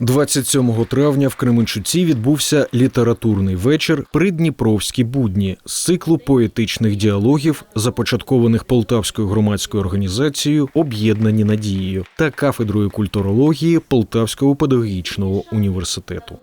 27 травня в Кременчуці відбувся літературний вечір Придніпровські будні з циклу поетичних діалогів, започаткованих Полтавською громадською організацією Об'єднані надією та кафедрою культурології Полтавського педагогічного університету.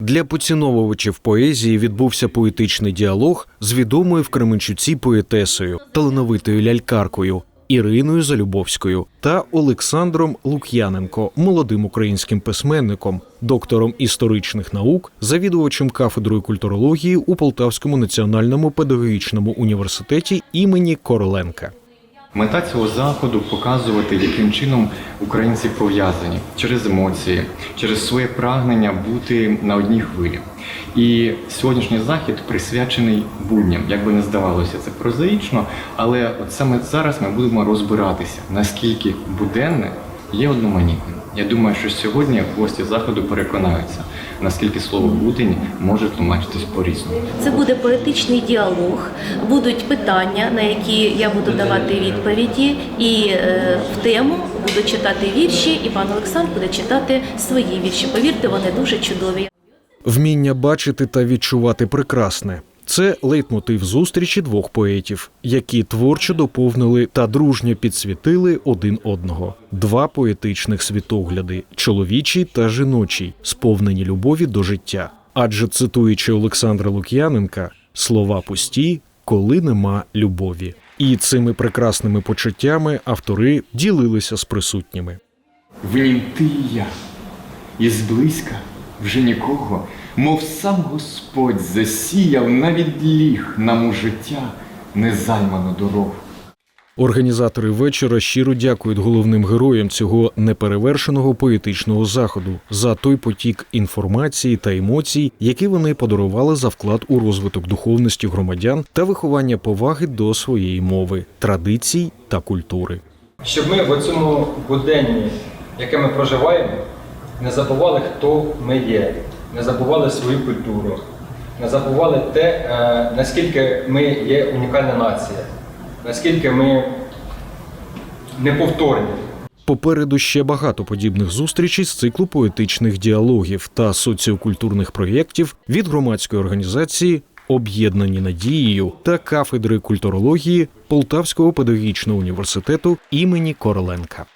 Для поціновувачів поезії відбувся поетичний діалог з відомою в Кременчуці поетесою, талановитою лялькаркою Іриною Залюбовською та Олександром Лук'яненко, молодим українським письменником, доктором історичних наук, завідувачем кафедрою культурології у Полтавському національному педагогічному університеті імені Короленка. Мета цього заходу показувати, яким чином українці пов'язані через емоції, через своє прагнення бути на одній хвилі. І сьогоднішній захід присвячений будням, як би не здавалося, це прозаїчно, але от саме зараз ми будемо розбиратися, наскільки буденне є одноманітним. Я думаю, що сьогодні гості заходу переконаються, наскільки слово будень може тлумачитись по-різному. Це буде поетичний діалог, будуть питання, на які я буду давати відповіді, і е, в тему буду читати вірші, і пан Олександр буде читати свої вірші. Повірте, вони дуже чудові. Вміння бачити та відчувати прекрасне. Це лейтмотив зустрічі двох поетів, які творчо доповнили та дружньо підсвітили один одного. Два поетичних світогляди чоловічий та жіночий, сповнені любові до життя. Адже цитуючи Олександра Лук'яненка, слова пусті, коли нема любові. І цими прекрасними почуттями автори ділилися з присутніми. В нім ти і я, і зблизька вже нікого, мов сам Господь засіяв навіть ліг нам у життя незайману дорогу. Організатори вечора щиро дякують головним героям цього неперевершеного поетичного заходу за той потік інформації та емоцій, які вони подарували за вклад у розвиток духовності громадян та виховання поваги до своєї мови, традицій та культури. щоб ми в цьому буденні, яке ми проживаємо, не забували, хто ми є, не забували свою культуру, не забували те, е, наскільки ми є унікальна нація, наскільки ми неповторні. Попереду ще багато подібних зустрічей з циклу поетичних діалогів та соціокультурних проєктів від громадської організації Об'єднані надією та кафедри культурології Полтавського педагогічного університету імені Короленка.